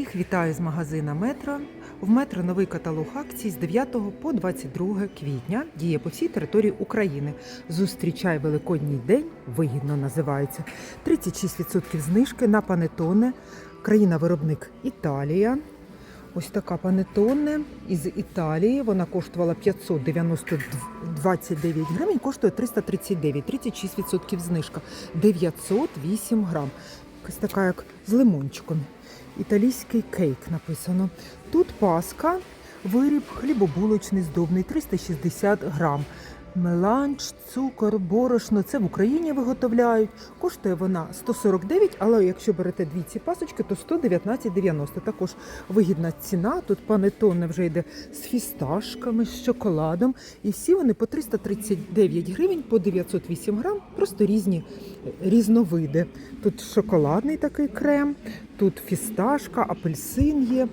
Всіх вітаю з магазина Метро. В метро новий каталог акцій з 9 по 22 квітня діє по всій території України. Зустрічай Великодній день, вигідно називається. 36% знижки на панетоне. Країна-виробник Італія. Ось така панетоне із Італії. Вона коштувала 529 гривень, коштує 339, 36% знижка. 908 грам. Якась така, як з лимончиком. Італійський кейк написано. Тут паска, виріб хлібобулочний здобний, 360 грам. Меланж, цукор, борошно. Це в Україні виготовляють. Коштує вона 149, але якщо берете дві ці пасочки, то 119,90. Також вигідна ціна. Тут панетоне вже йде з фісташками, з шоколадом. І всі вони по 339 гривень, по 908 грам, просто різні різновиди. Тут шоколадний такий крем, тут фісташка, апельсин є.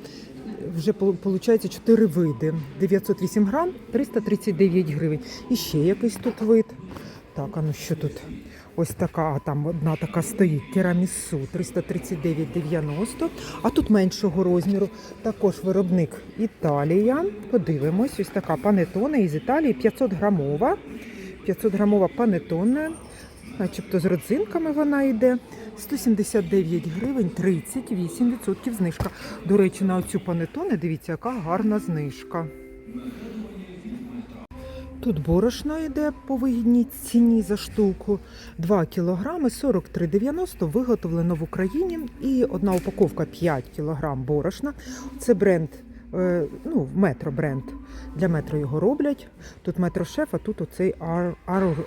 Вже виходить 4 види. 908 грам, 339 гривень. І ще якийсь тут вид. Так, а ну що тут? Ось така, а там одна така стоїть, тірамісу 339,90. А тут меншого розміру. Також виробник Італія. Подивимось, ось така панетона із Італії, 500 грамова. 500 грамова панетона. Начебто з родзинками вона йде. 179 гривень, 38% знижка. До речі, на оцю панетоне, дивіться, яка гарна знижка. Тут борошно йде по вигідній ціні за штуку. 2 кілограми 43,90 виготовлено в Україні. І одна упаковка 5 кілограм борошна. Це бренд, ну, метро бренд. Для метро його роблять. Тут метро шеф, а тут оцей ар,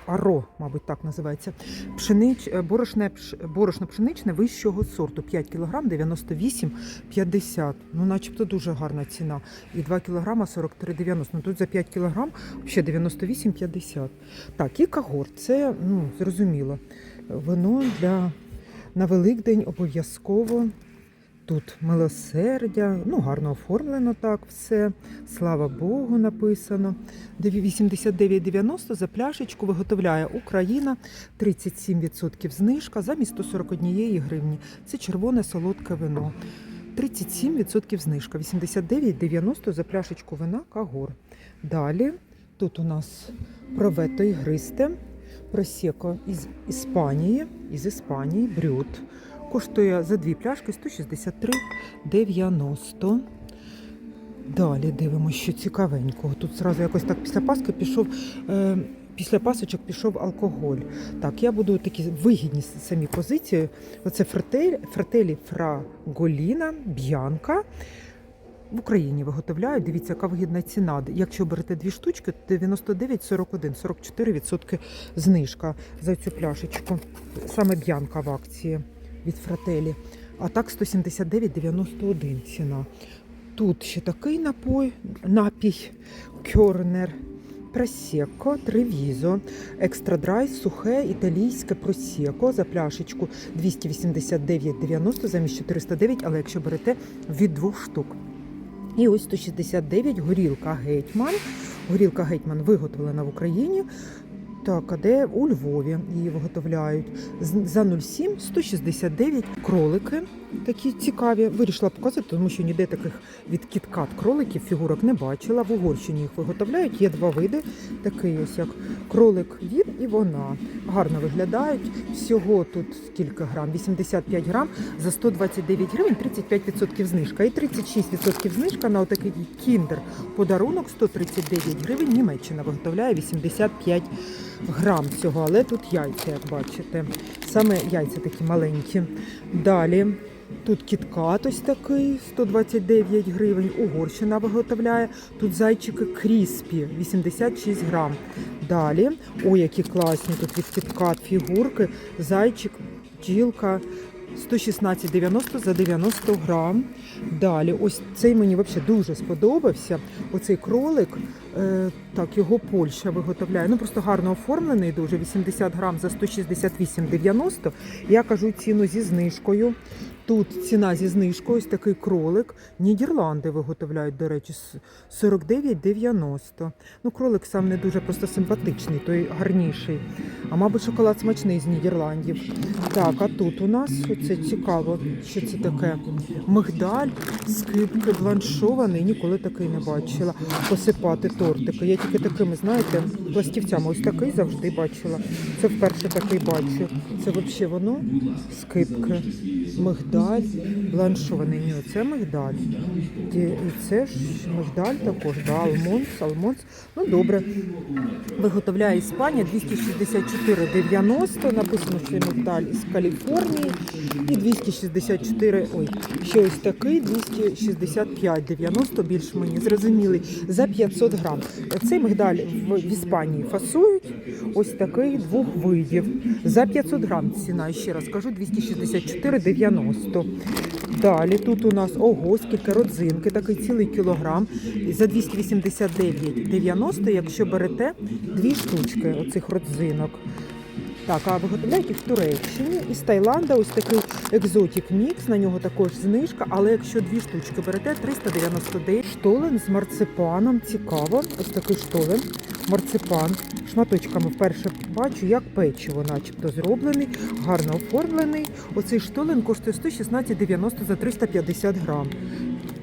аро, мабуть, так називається. Пшенич, е, борошне, борошно пшеничне вищого сорту. 5 кг 98,50. Ну, начебто дуже гарна ціна. І 2 кг 43,90. Ну тут за 5 кг ще 98,50. Так, і кагор. Це ну, зрозуміло. Вино для на Великдень обов'язково. Тут милосердя, ну гарно оформлено так все. Слава Богу, написано. 89,90 за пляшечку виготовляє Україна, 37% знижка замість 141 гривні. Це червоне солодке вино. 37% знижка, 89,90 за пляшечку вина Кагор. Далі тут у нас проветто ігристе, просеко із Іспанії, із Іспанії, брют. Коштує за дві пляшки 163,90. Далі дивимося, що цікавенького. Тут зразу якось так після Паски пішов. Е, Після пасочок пішов алкоголь. Так, я буду такі вигідні самі позиції. Оце фратель, фрателі Фраголіна, Б'янка. В Україні виготовляють. Дивіться, яка вигідна ціна. Якщо берете дві штучки, то 99,41, 44% знижка за цю пляшечку. Саме б'янка в акції від фрателі. А так 179,91 ціна. Тут ще такий напой, напій Кьорнер. Просеко, Тревізо, екстра драй, сухе, італійське просеко за пляшечку 289,90 замість 409, але якщо берете від двох штук. І ось 169 горілка Гетьман. Горілка Гетьман виготовлена в Україні. Так, а де у Львові її виготовляють. За 0,7 169 кролики. Такі цікаві. Вирішила показати, тому що ніде таких від кіткат кроликів фігурок не бачила. В Угорщині їх виготовляють. Є два види. Такий ось як кролик він і вона. Гарно виглядають. Всього тут скільки грам? 85 грам за 129 гривень, 35% знижка. І 36% знижка на отакий кіндер. Подарунок 139 гривень. Німеччина виготовляє 85 грам цього, але тут яйця, як бачите. Саме яйця такі маленькі. Далі. Тут кіткат ось такий, 129 гривень. Угорщина виготовляє. Тут зайчики кріспі, 86 грам. Далі, ой, які класні тут від кіткат фігурки. Зайчик, бджілка. 116,90 за 90 грам. Далі, ось цей мені взагалі дуже сподобався. Оцей кролик, е, так, його Польща виготовляє. Ну просто гарно оформлений, дуже 80 грам за 168,90. Я кажу ціну зі знижкою. Тут ціна зі знижкою, ось такий кролик. Нідерланди виготовляють, до речі, с- 49,90. Ну, кролик сам не дуже просто симпатичний, той гарніший. А мабуть, шоколад смачний з Нідерландів. Так, а тут у нас це цікаво, що це таке. Мигдаль, скипки, бланшований. Ніколи такий не бачила. Посипати тортики. Я тільки такими, знаєте, пластівцями. Ось такий завжди бачила. Це вперше такий бачу. Це взагалі воно скипки, мигдаль, бланшований. Ні, це мигдаль. Це ж мигдаль також, да, алмонс, алмонс. Ну добре. Виготовляє Іспанія 264,90. Написано, що мигдаль із Каліфорнії. І 264, ой, ще ось такий 265,90, більш мені зрозумілий, за 500 грам. Цей мигдаль в, в Іспанії фасують ось такий двох видів. За 500 грам ціна, ще раз кажу, 264,90. Далі тут у нас ого, скільки родзинки, такий цілий кілограм. За 289,90, якщо берете дві штучки оцих родзинок. Так, а виготовляють їх в Туреччині із Таїланда. Ось такий екзотік мікс. На нього також знижка. Але якщо дві штучки берете, 399 штолен з марципаном. Цікаво. Ось такий штолен. Марципан. Шматочками вперше бачу, як печиво, начебто зроблений, гарно оформлений. Оцей штолен коштує 116,90 за 350 грам.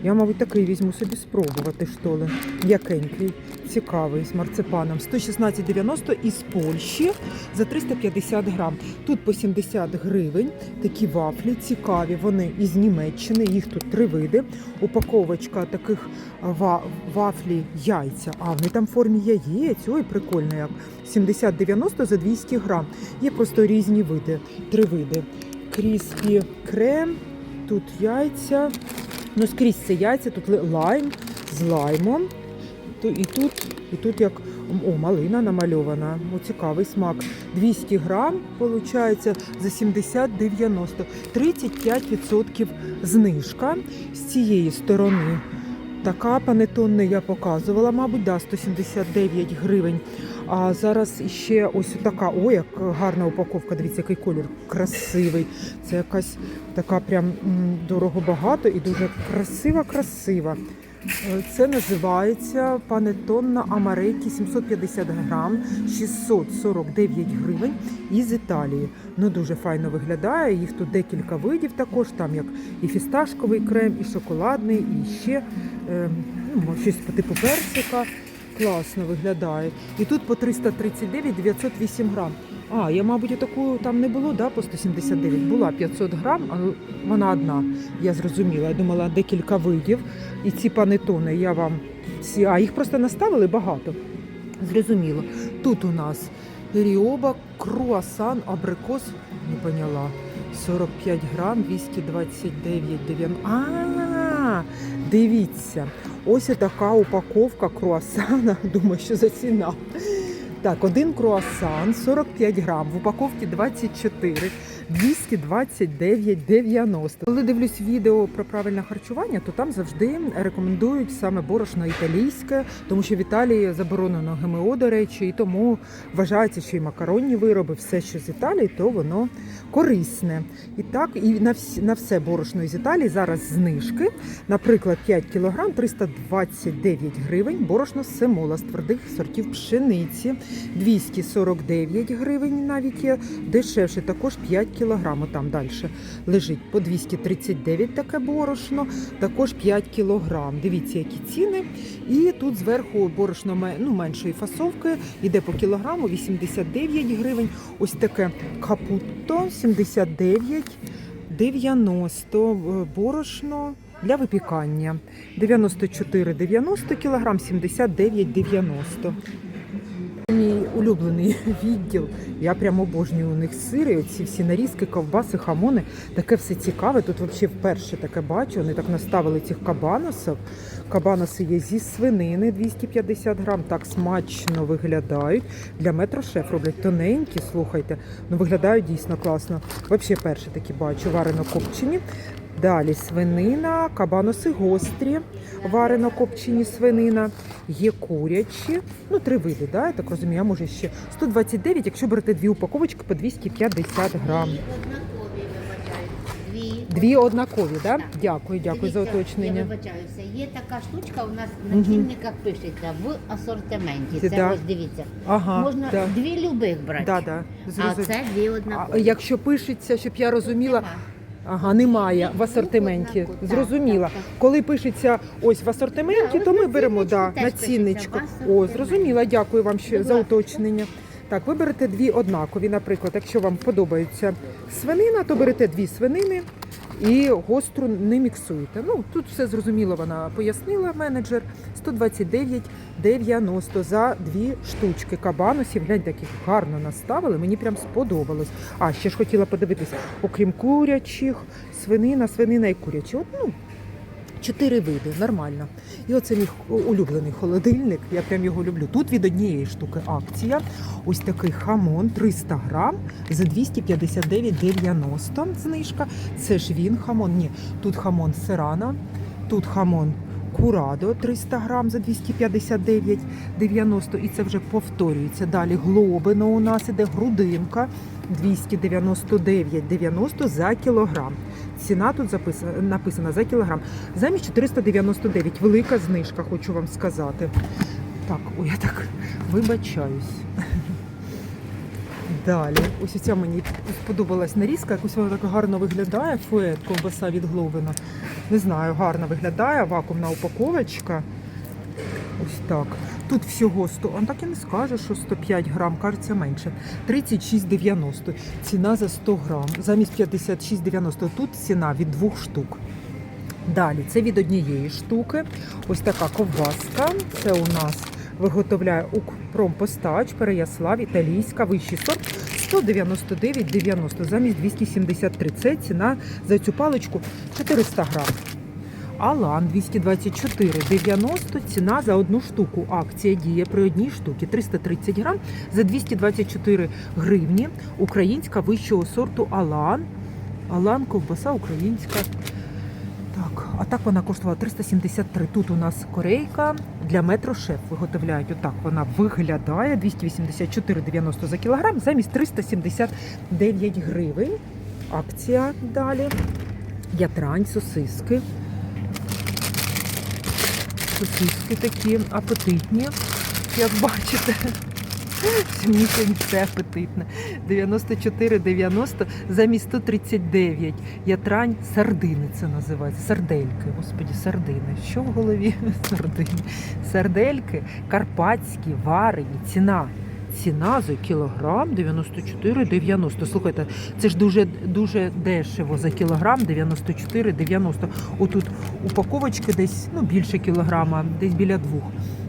Я, мабуть, такий візьму собі спробувати штолен. М'якенький, цікавий, з марципаном. 116,90 із Польщі за 350 грам. Тут по 70 гривень. Такі вафлі цікаві. Вони із Німеччини. Їх тут три види. Упаковочка таких ва- вафлі яйця. А вони там в формі яєць. Ой, прикольно як. 70-90 за 200 грам. Є просто різні види. Три види. Кріспі крем, тут яйця. Ну, скрізь це яйця, тут лайм з лаймом. І тут, і тут як о, малина намальована. О, цікавий смак. 200 грам, виходить, за 70-90. 35% знижка з цієї сторони. Така панетонна я показувала, мабуть, да, 179 гривень. А зараз ще ось така, о, як гарна упаковка. Дивіться, який колір красивий. Це якась така прям дорого багато і дуже красива, красива. Е, Це називається панетонна Амарейки 750 грам, 649 гривень із Італії. Ну дуже файно виглядає. Їх тут декілька видів також. Там як і фісташковий крем, і шоколадний, і ще е, ну, щось по типу персика. Класно виглядає. І тут по 339 908 грам. А, я, мабуть, таку там не було, да, по 179. Була 500 грам, але вона одна. Я зрозуміла. Я думала, декілька видів. І ці панетони я вам ці. А їх просто наставили багато. Зрозуміло. Тут у нас ріоба, круасан, абрикос. Не поняла. 45 грам, 229,90. А, дивіться. Ось така упаковка круасана. Думаю, що за ціна. Так, один круасан 45 грам, в упаковці 24, 229,90. Коли дивлюсь відео про правильне харчування, то там завжди рекомендують саме борошно італійське, тому що в Італії заборонено ГМО, до речі, і тому вважається, що і макаронні вироби, все, що з Італії, то воно корисне. І так, і на, всі, на все борошно із Італії зараз знижки. Наприклад, 5 кг 329 гривень, борошно семола з твердих сортів пшениці 249 гривень навіть є дешевше, також 5 кг. Там далі лежить по 239 таке борошно, також 5 кг. Дивіться, які ціни. І тут зверху борошно ну, меншої фасовки, йде по кілограму 89 гривень. Ось таке капутто 79 90 е, борошно для випікання. 94,90 кг, 79,90. Мій улюблений відділ. Я прямо обожнюю у них сири, ці всі нарізки, ковбаси, хамони. Таке все цікаве. Тут взагалі вперше таке бачу. Вони так наставили цих кабаносів. Кабаноси є зі свинини 250 грам. Так смачно виглядають. Для метро шеф роблять тоненькі, слухайте. Ну виглядають дійсно класно. Взагалі перше такі бачу, варено копчені. Далі свинина, кабаноси гострі, варено копчені свинина, є курячі, ну три види, да, я так розумію, а може ще 129, якщо берете дві упаковочки по 250 грам. Дві. Однакові, да? Так. Дякую, дякую за уточнення. Я вибачаюся. Є така штучка у нас на цінниках пишеться в асортименті. Це да. ось дивіться. Ага, Можна да. дві любих брати. Да, да. А це дві А однакові. якщо пишеться, щоб я розуміла. Ага, немає в асортименті. Зрозуміла. Коли пишеться ось в асортименті, то ми беремо да, на цінничку. О, зрозуміла. Дякую вам ще за уточнення. Так, ви берете дві однакові. Наприклад, якщо вам подобається свинина, то берете дві свинини і гостру не міксуєте. Ну тут все зрозуміло. Вона пояснила менеджер. 129,90 за дві штучки кабаносів. Гляньте, яких гарно наставили. Мені прям сподобалось. А ще ж хотіла подивитись, окрім курячих, свинина, свинина і курячі. От, ну, Чотири види, нормально. І оце мій улюблений холодильник. Я прям його люблю. Тут від однієї штуки акція. Ось такий хамон 300 грам за 259,90 знижка. Це ж він хамон. Ні, тут хамон Серана, тут хамон Курадо 300 грам за 259,90. І це вже повторюється. Далі глобино у нас іде грудинка 299,90 за кілограм. Ціна тут записана, написана за кілограм. Замість 499. Велика знижка, хочу вам сказати. Так, ой, я так вибачаюсь. Далі, ось ця мені сподобалась нарізка, якось вона так гарно виглядає. Фует, ковбаса від Гловина. Не знаю, гарно виглядає, вакуумна упаковочка. Ось так. Тут всього 100, он так і не скаже, що 105 грам, кажеться менше. 36,90. Ціна за 100 грам. Замість 56,90 тут ціна від двох штук. Далі, це від однієї штуки. Ось така ковбаска. Це у нас виготовляє Укрпромпостач, Переяслав, італійська, вищий сорт. 199,90 замість 273. Це ціна за цю паличку 400 грам. Алан 224,90 ціна за одну штуку. Акція діє при одній штуці 330 грам за 224 гривні. Українська вищого сорту Алан. Алан ковбаса українська. Так, а так вона коштувала 373. Тут у нас корейка для метрошеф виготовляють. Отак вона виглядає 284,90 за кілограм замість 379 гривень. Акція далі. Ятрань, сосиски. Сосиски такі апетитні, як бачите. Мені сьогодні все апетитне. 94,90 замість 139. Ятрань сардини це називається. Сардельки. Господі, сардини. Що в голові? Сардини. Сардельки карпатські, варені. Ціна. Ціна за кілограм 94,90. Слухайте, це ж дуже дуже дешево за кілограм 94,90. Отут упаковочки десь ну, більше кілограма, десь біля двох.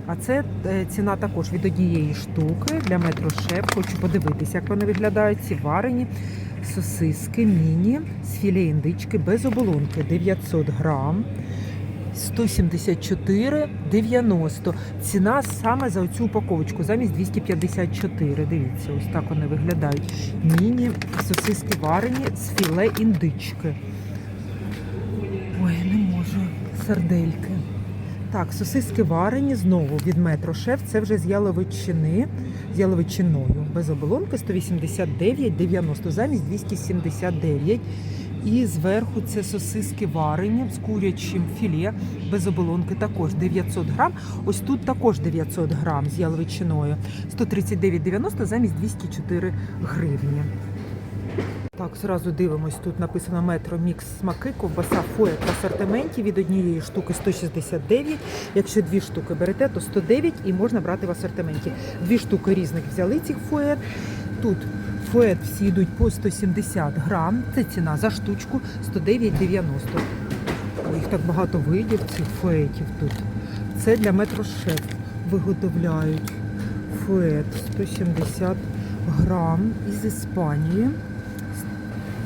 А це е, ціна також від однієї штуки для метрошеф. Хочу подивитися, як вони виглядають. Ці варені сосиски міні з філе індички без оболонки 900 грам. 174,90. Ціна саме за цю упаковочку, замість 254. Дивіться, ось так вони виглядають. Міні сосиски варені з філе індички. Ой, не можу. Сардельки. Так, сосиски варені знову від метро шеф. Це вже з яловичини, з яловичиною. Без оболонки 189,90 замість 279. І зверху це сосиски варені з курячим філе без оболонки також 900 грам. Ось тут також 900 грам з яловичиною. 139,90 замість 204 гривні. Так, зразу дивимось. Тут написано метро мікс смаки, ковбаса фоє в асортименті від однієї штуки 169. Якщо дві штуки берете, то 109 і можна брати в асортименті. Дві штуки різних взяли цих фоєт. Тут фоєт всі йдуть по 170 грам. Це ціна за штучку 109,90. Їх так багато видів цих фоетів тут. Це для метрошеф виготовляють фоет 170 грам із Іспанії.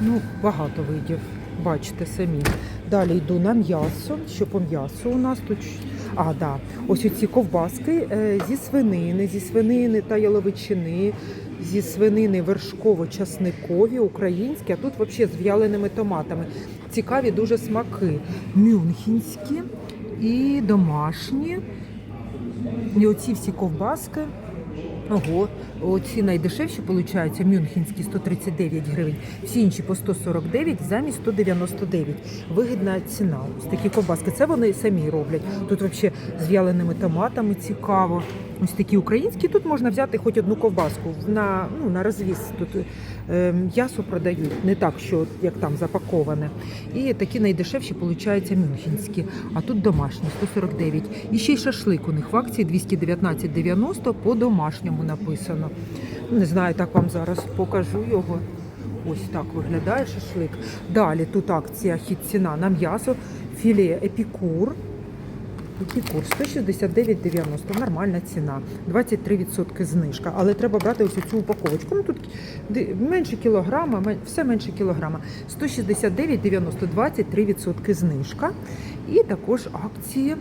Ну, багато видів, бачите самі. Далі йду на м'ясо. Що по м'ясу у нас тут? А, да. Ось оці ковбаски е, зі свинини, зі свинини та яловичини, зі свинини вершково-часникові, українські, а тут взагалі з в'яленими томатами. Цікаві дуже смаки. Мюнхенські і домашні. І оці всі ковбаски Ого, оці найдешевші, виходить, мюнхенські 139 гривень, всі інші по 149 замість 199. Вигідна ціна. Ось такі ковбаски. Це вони самі роблять. Тут взагалі з в'яленими томатами цікаво. Ось такі українські. Тут можна взяти хоч одну ковбаску на, ну, на розвіз. Тут е, м'ясо продають, не так, що як там запаковане. І такі найдешевші, виходить, мюнхенські. А тут домашні 149. І ще й шашлик у них в акції 219,90 по домашньому написано. Не знаю, так вам зараз покажу його. Ось так виглядає шашлик. Далі тут акція хід ціна на м'ясо, філе епікур. Епікур 169,90. Нормальна ціна. 23% знижка. Але треба брати ось цю упаковочку. Ну тут менше кілограма, все менше кілограма. 169,90, 23% знижка. І також акції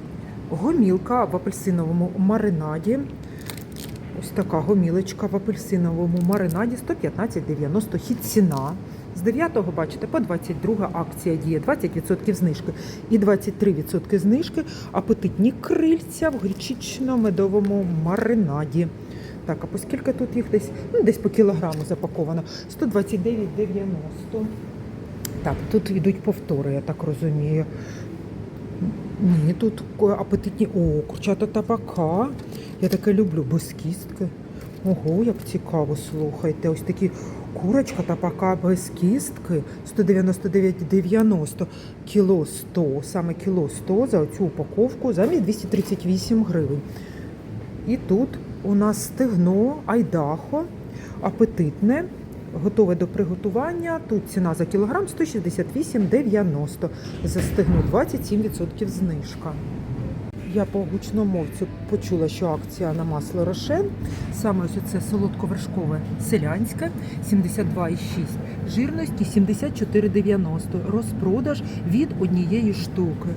гомілка в апельсиновому маринаді. Ось така гомілочка в апельсиновому маринаді 115,90 хід ціна. З 9 бачите, по 22 акція діє 20% знижки і 23% знижки апетитні крильця в гречично-медовому маринаді. Так, а по скільки тут їх десь? Ну, десь по кілограму запаковано. 129,90. Так, тут йдуть повтори, я так розумію. Ні, тут апетитні. О, курчата табака. Я таке люблю без кістки. Ого, як цікаво, слухайте. Ось такі курочка табака без кістки 199,90. Кіло 100, саме кіло 100 за цю упаковку замість 238 гривень. І тут у нас стегно айдахо, апетитне, готове до приготування. Тут ціна за кілограм 168,90. За стегно 27% знижка. Я по гучномовцю почула, що акція на масло Рошен. Саме ось це солодковершкове селянське 72,6. Жирності 74,90. Розпродаж від однієї штуки.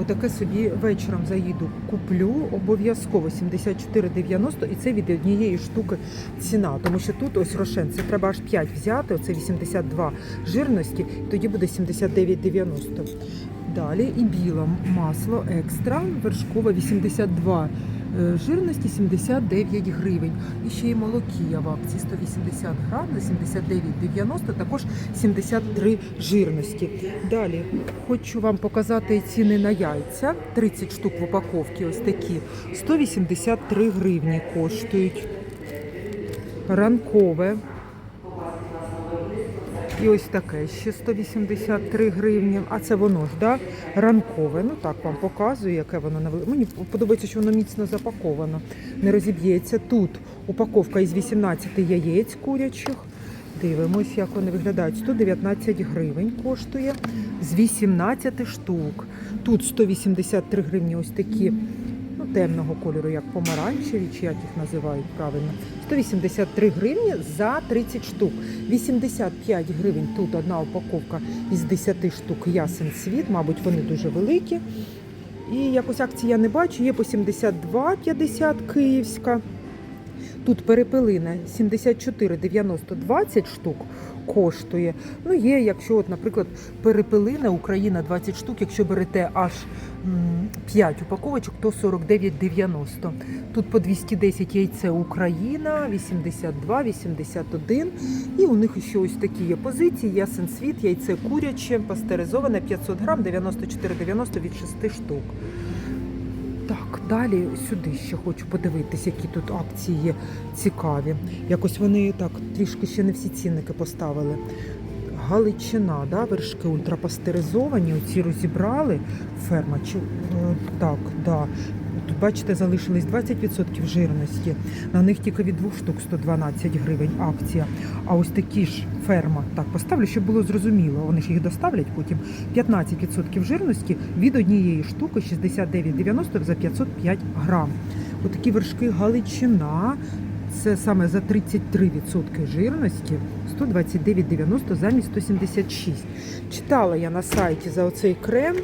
Отаке собі вечором заїду, куплю обов'язково 74,90 і це від однієї штуки ціна. Тому що тут ось рошен, це треба аж 5 взяти, оце 82 жирності, тоді буде 79,90. Далі і біле масло екстра, вершкове 82 е, жирності 79 гривень. І ще й молокія в акції 180 грам на 79,90, також 73 жирності. Далі хочу вам показати ціни на яйця. 30 штук в упаковці, ось такі. 183 гривні коштують. Ранкове. І ось таке ще 183 гривні. А це воно ж, да? ранкове. Ну так вам показую, яке воно на Мені подобається, що воно міцно запаковано. Не розіб'ється. Тут упаковка із 18 яєць курячих. Дивимось, як вони виглядають. 119 гривень коштує з 18 штук. Тут 183 гривні ось такі темного кольору, як помаранчеві, чи як їх називають правильно. 183 гривні за 30 штук. 85 гривень тут одна упаковка із 10 штук ясен світ, мабуть, вони дуже великі. І якось акції я не бачу, є по 72,50 київська. Тут перепелина 74,90 20 штук коштує. Ну, є, якщо, от, наприклад, перепелина Україна 20 штук, якщо берете аж 5 упаковочок, то 49,90. Тут по 210 яйце Україна, 82, 81. І у них ще ось такі є позиції. Ясен світ, яйце куряче, пастеризоване 500 грам, 94,90 від 6 штук. Так, далі сюди ще хочу подивитися, які тут акції цікаві. Якось вони так трішки ще не всі цінники поставили. Галичина, да, вершки ультрапастеризовані, оці розібрали. Ферма чи е, так, да. Тут, бачите, залишились 20% жирності. На них тільки від двох штук 112 гривень акція. А ось такі ж ферма, так поставлю, щоб було зрозуміло. Вони ж їх доставлять потім. 15% жирності від однієї штуки 69,90 за 505 грам. Отакі вершки Галичина. Це саме за 33% жирності 129,90 замість 176. Читала я на сайті за оцей крем.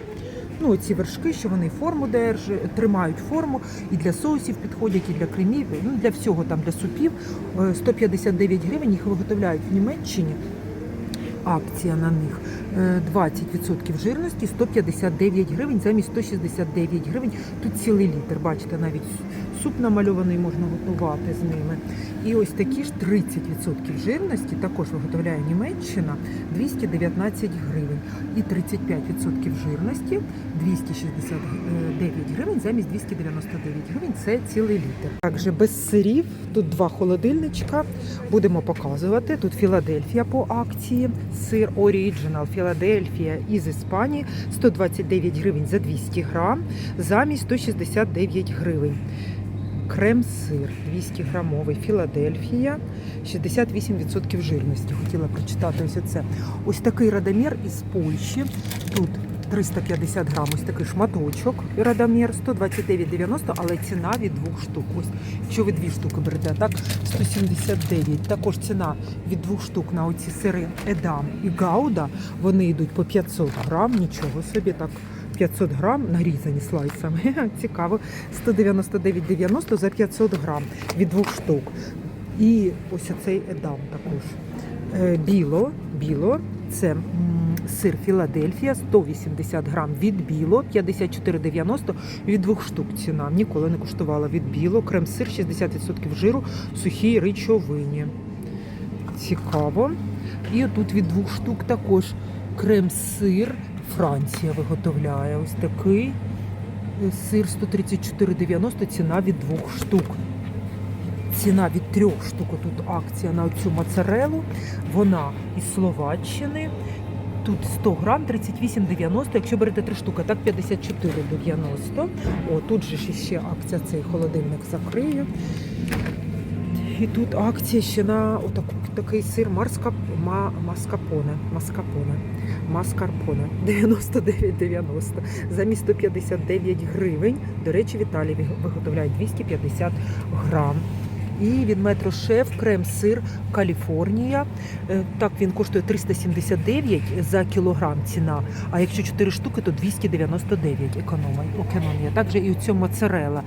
Ну, ці вершки, що вони форму держать, тримають форму і для соусів підходять, і для кремів, ну для всього там, для супів. Е, 159 гривень їх виготовляють в Німеччині. Акція на них е, 20% жирності, 159 гривень замість 169 гривень. Тут цілий літр, бачите, навіть суп намальований можна готувати з ними. І ось такі ж 30% жирності також виготовляє Німеччина 219 гривень. І 35% жирності 269 гривень замість 299 гривень. Це цілий літр. Також без сирів тут два холодильничка. Будемо показувати. Тут Філадельфія по акції, сир Оріджинал Філадельфія із Іспанії 129 гривень за 200 грам, замість 169 гривень. Крем-сир 200 грамовий Філадельфія, 68% жирності. Хотіла прочитати ось це. Ось такий радомір із Польщі. Тут 350 грам, ось такий шматочок радомір, 129,90, але ціна від двох штук. Ось, якщо ви дві штуки берете, так 179. Також ціна від двох штук на оці сири Едам і Гауда. Вони йдуть по 500 грам, нічого собі так. 500 грам нарізані слайсами. Цікаво. 199,90 за 500 грам від двох штук. І ось цей едам також. Е, Біло, біло це сир Філадельфія, 180 грам від біло, 54,90 від двох штук ціна. Ніколи не куштувала від біло. Крем-сир 60% жиру, сухій речовині. Цікаво. І тут від двох штук також крем-сир. Франція виготовляє ось такий сир 134,90, ціна від двох штук. Ціна від трьох штук. Тут акція на цю моцарелу. Вона із Словаччини. Тут 100 грам 38,90. Якщо берете три штуки, так 54,90. О, тут же ще акція цей холодильник закриє. І тут акція ще на отаку, такий сир марска, ма, маскапоне. Маскапоне. Маскарпоне 99,90 замість 159 гривень. До речі, в Італії виг- виготовляють 250 грам. І від метро Шеф крем-сир Каліфорнія. Е, Так він коштує 379 за кілограм ціна. А якщо 4 штуки, то 299 економія. економія. Також і у цьому моцарела.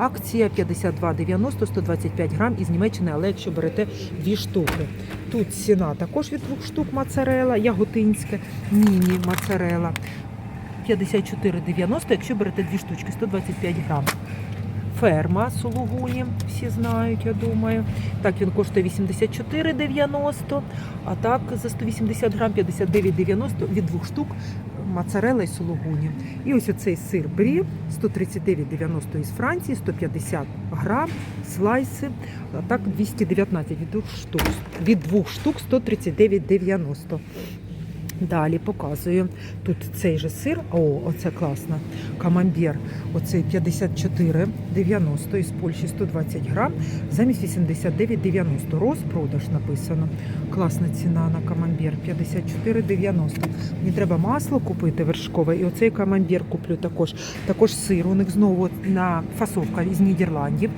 Акція 52,90, 125 грам із Німеччини, але якщо берете дві штуки. Тут ціна також від двох штук моцарела, яготинське, міні моцарела. 54,90, якщо берете дві штучки, 125 грам. Ферма Сулугуні, всі знають, я думаю. Так, він коштує 84,90, а так за 180 грам 59,90 від двох штук моцарелла і сулугуні. І ось оцей сир брі 139,90 із Франції, 150 грам, слайси, так 219 від двох штук. Від двох штук 139,90. Далі показую. Тут цей же сир, о, оце класно. Камамбер, оцей 54,90 із Польщі 120 грам, замість 89,90. Розпродаж написано. Класна ціна на камамбер 54,90. Мені треба масло купити вершкове, і оцей камамбер куплю також. Також сир. У них знову на фасовка із Нідерландів.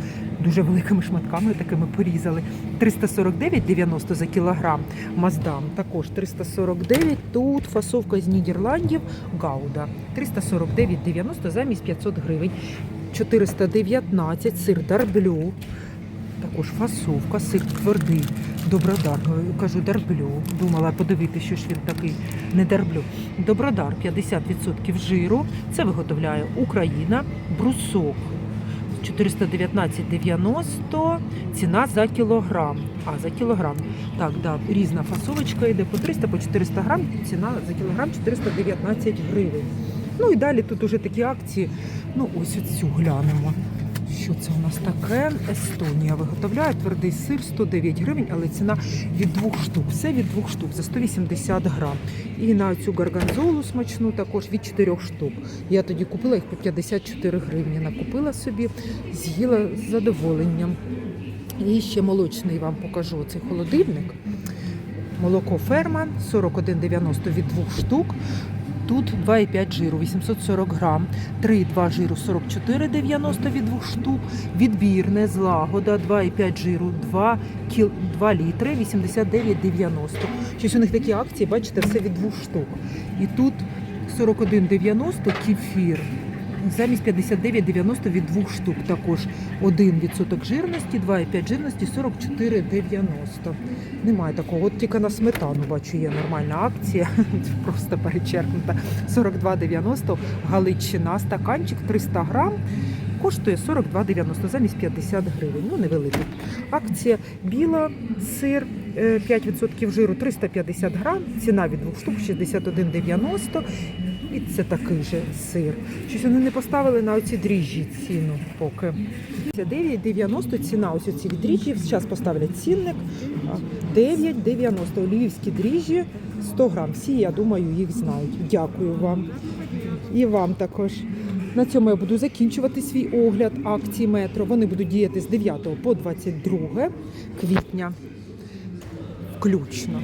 Дуже великими шматками такими порізали. 349,90 за кілограм. Маздам також 349. Тут фасовка з Нідерландів Гауда 349,90 замість 500 гривень. 419 сир Дарблю. Також фасовка, сир твердий. Добродар, е, кажу, дарблю. Думала подивити, що ж він такий не дарблю. Добродар 50% жиру. Це виготовляє Україна. Брусок 419,90 ціна за кілограм. А, за кілограм. Так, да, різна фасовочка йде по 300, по 400 грам. Ціна за кілограм 419 гривень. Ну і далі тут уже такі акції. Ну, ось оцю глянемо. Що це у нас таке? Естонія виготовляє твердий сир 109 гривень, але ціна від двох штук. Все від двох штук за 180 грам. І на цю гарганзолу смачну також від 4 штук. Я тоді купила їх по 54 гривні. Накупила собі, з'їла з задоволенням. І ще молочний вам покажу цей холодильник. Молоко ферма 41,90 від двох штук. Тут 2,5 жиру, 840 грам, 3,2 жиру 44,90 від двох штук, відбірне злагода 2,5 жиру 2, кіл, 2 літри 89,90. Щось у них такі акції, бачите, все від двох штук. І тут 41,90 кефір. Замість 59,90 від двох штук також 1% жирності, 2,5 жирності, 44,90. Немає такого. От тільки на сметану бачу, є нормальна акція. Просто перечеркнута. 42,90 Галичина. Стаканчик 300 грам. коштує 42,90 замість 50 гривень. Ну, невелика акція. Біла, сир, е, 5% жиру 350 грам, ціна від двох штук 61,90. І це такий же сир. Щось вони не поставили на оці дріжджі ціну поки. Це 9,90 ціна ось оці дріжджі. Зараз поставлять цінник. А, 9,90. Львівські дріжджі 100 грам. Всі, я думаю, їх знають. Дякую вам. І вам також. На цьому я буду закінчувати свій огляд акцій метро. Вони будуть діяти з 9 по 22 квітня. Включно.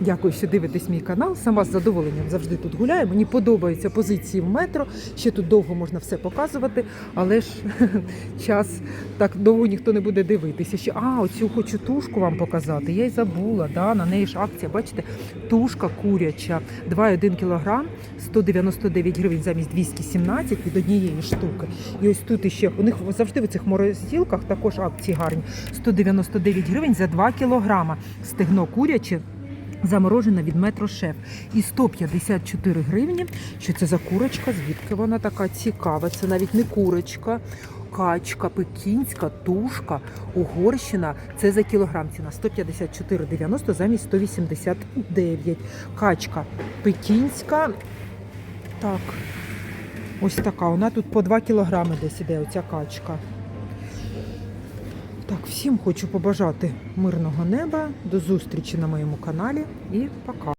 Дякую, що дивитесь мій канал. Сама з задоволенням завжди тут гуляю. Мені подобаються позиції в метро. Ще тут довго можна все показувати, але ж час так довго ніхто не буде дивитися. Ще а, оцю хочу тушку вам показати. Я й забула. Да, на неї ж акція. Бачите, тушка куряча 2,1 кг, 199 гривень замість 217 від однієї штуки. І ось тут іще у них завжди в цих морозилках також акції гарні. 199 гривень за 2 кілограма. Стегно куряче. Заморожена від метро шеф. І 154 гривні. Що це за курочка? Звідки вона така цікава? Це навіть не курочка, качка, пекінська, тушка, угорщина. Це за кілограм ціна 154,90 замість 189. Качка пекінська. Так. Ось така. Вона тут по 2 кілограми десь іде оця качка. Так, всім хочу побажати мирного неба. До зустрічі на моєму каналі і пока.